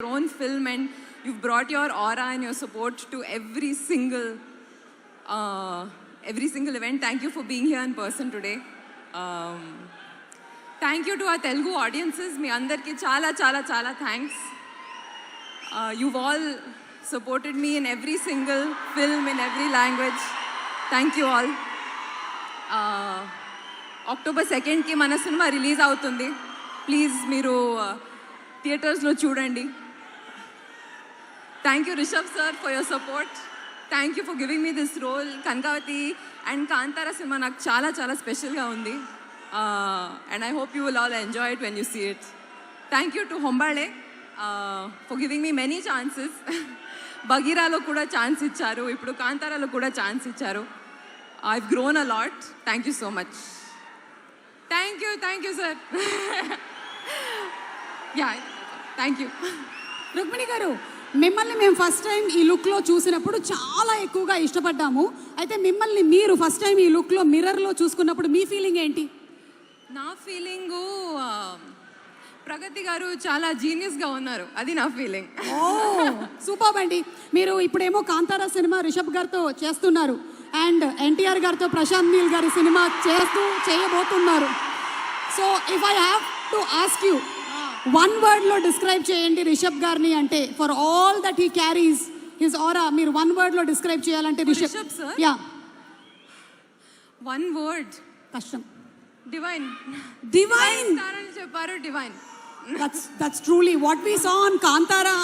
your own film and you've brought your aura and your support to every single uh, every single event. Thank you for being here in person today. Um, thank you to ఆ Telugu audiences మీ అందరికీ చాలా చాలా చాలా thanks you all supported me in every single film in every language thank you all October సెకండ్కి మన cinema release అవుతుంది please మీరు థియేటర్స్లో చూడండి thank you Rishab sir for your support thank you for giving me this role Kanakavathi and Kantara cinema నాకు చాలా చాలా స్పెషల్గా ఉంది. And I hope you will all enjoy it when you see it thank you to Hombale for giving me many chances బగీరాలో కూడా chance ఇచ్చారు. ఇప్పుడు కాంతారాలో కూడా ఛాన్స్ ఇచ్చారు. I grown a lot thank you so much thank you thank you sir ya thank you Rukmini garu మిమ్మల్ని మేము first time ఈ లుక్లో చూసినప్పుడు చాలా ఎక్కువగా ఇష్టపడ్డాము. అయితే మిమ్మల్ని మీరు ఫస్ట్ టైం ఈ లుక్లో మిర్రర్లో చూసుకున్నప్పుడు మీ ఫీలింగ్ ఏంటి? నా ఫీలింగు ప్రగతి గారు చాలా జీనియస్గా ఉన్నారు. అది నా ఫీలింగ్ ఓ సూపర్ అండి. మీరు ఇప్పుడేమో కాంతారా సినిమా రిషబ్ గారితో చేస్తున్నారు. అండ్ ఎన్టీఆర్ గారితో ప్రశాంత్ నీల్ గారి సినిమా చేస్తూ చేయబోతున్నారు. So if I have to ask you one వర్డ్లో describe చేయండి రిషబ్ గారిని అంటే for all that he carries his aura మీరు వన్ వర్డ్లో డిస్క్రైబ్ చేయాలంటే Rishab Rishab? Ya one word కష్టం. డివైన్ డివైన్ చెప్పారు divine that's that's truly what we saw on Kantara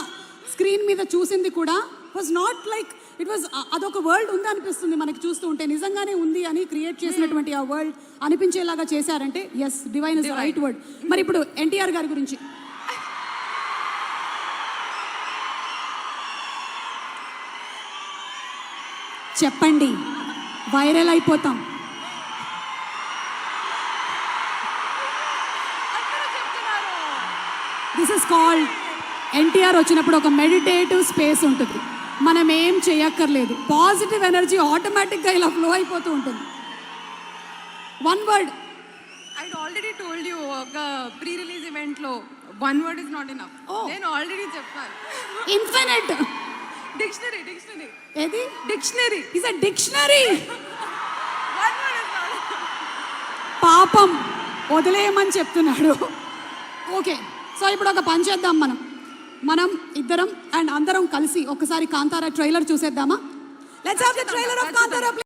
screen మీద చూసింది కూడా was not like it was అదొక world ఉంది అనిపిస్తుంది మనకి చూస్తూ ఉంటే. నిజంగానే ఉంది అని క్రియేట్ చేసినటువంటి ఆ వరల్డ్ అనిపించేలాగా చేశారంటే yes divine is. Right word మరి ఇప్పుడు ఎన్టీఆర్ గారి గురించి. చెప్పండి వైరల్ అయిపోతాం. దిస్ ఇస్ కాల్డ్ ఎన్టీఆర్ వచ్చినప్పుడు ఒక మెడిటేటివ్ స్పేస్ ఉంటుంది. మనం ఏం చేయక్కర్లేదు. పాజిటివ్ ఎనర్జీ ఆటోమేటిక్గా ఇలా ఫ్లో అయిపోతూ ఉంటుంది. One word I already told you ఒక ప్రీ రిలీజ్ ఈవెంట్లో one word is not enough. నేను ఆల్రెడీ చెప్పాను. ఇన్ఫినిట్ డిక్షనరీ డిక్షనరీ ఏది? డిక్షనరీ ఇస్ అ డిక్షనరీ పాపం. వదిలేయమని చెప్తున్నాడు. ఓకే సో ఇప్పుడు ఒక పని చేద్దాం మనం. మనం ఇద్దరం అండ్ అందరం కలిసి ఒకసారి కాంతారా ట్రైలర్ చూసేద్దామా? Let's have the trailer of Kantara